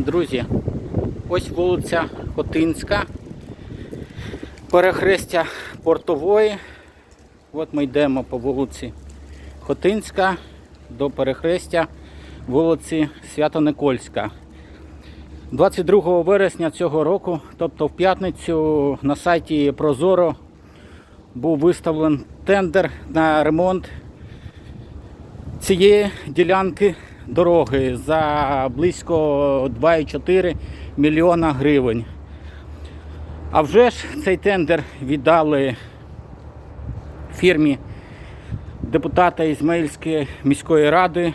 Друзі, ось вулиця Хотинська, перехрестя Портової. От ми йдемо по вулиці Хотинська до перехрестя вулиці Свято-Никольська. 22 вересня цього року, тобто в п'ятницю, на сайті Прозоро був виставлений тендер на ремонт цієї ділянки дороги за близько 2,4 мільйона гривень. А вже ж цей тендер віддали фірмі депутата Ізмаїльської міської ради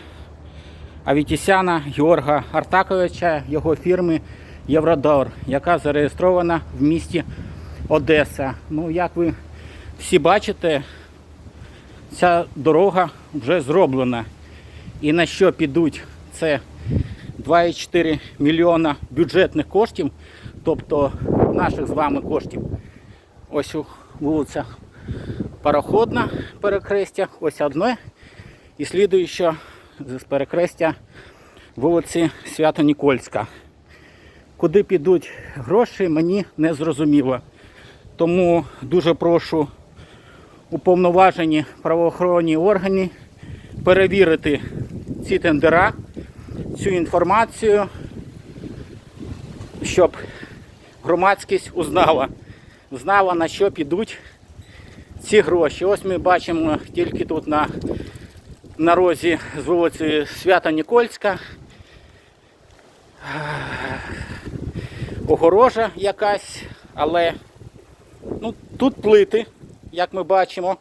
Авітісяна Георга Артаковича, його фірми Євродор, яка зареєстрована в місті Одеса. Ну, як ви всі бачите, ця дорога вже зроблена. І на що підуть це 2,4 мільйона бюджетних коштів, тобто наших з вами коштів. Ось вулиця Пароходна перекрестя, ось одне. І слідуюче з перекрестя вулиці Свято-Нікольська. Куди підуть гроші, мені не зрозуміло. Тому дуже прошу уповноважені правоохоронні органи перевірити ці тендера, цю інформацію, щоб громадськість узнала, знала на що підуть ці гроші. Ось ми бачимо тільки тут на, на розі з вулиці Свята Нікольська. Огорожа якась, але ну, тут плити, як ми бачимо.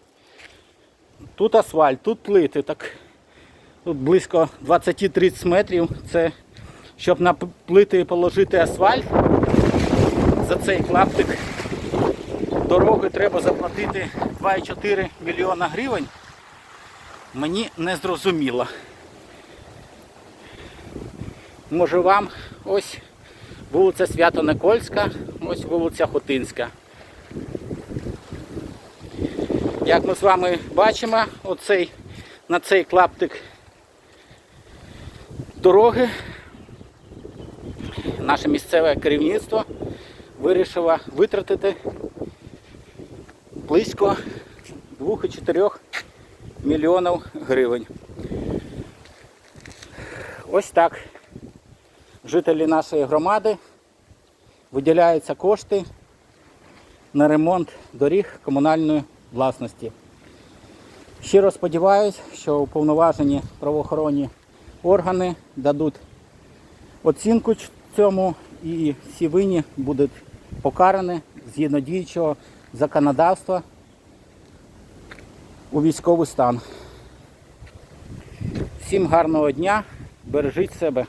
Тут асфальт, тут плити. Так, тут близько 20-30 метрів. Це щоб на плити положити асфальт. За цей клаптик дороги треба заплатити 2,4 мільйона гривень. Мені не зрозуміло. Може вам ось вулиця Свято-Никольська, ось вулиця Хотинська. Як ми з вами бачимо, оцей, на цей клаптик дороги наше місцеве керівництво вирішило витратити близько 2,4 мільйонів гривень. Ось так жителі нашої громади виділяються кошти на ремонт доріг комунальної власності. Щиро сподіваюся, що уповноважені правоохоронні органи дадуть оцінку цьому і всі винні будуть покарані згідно діючого законодавства у військовий стан. Всім гарного дня, бережіть себе.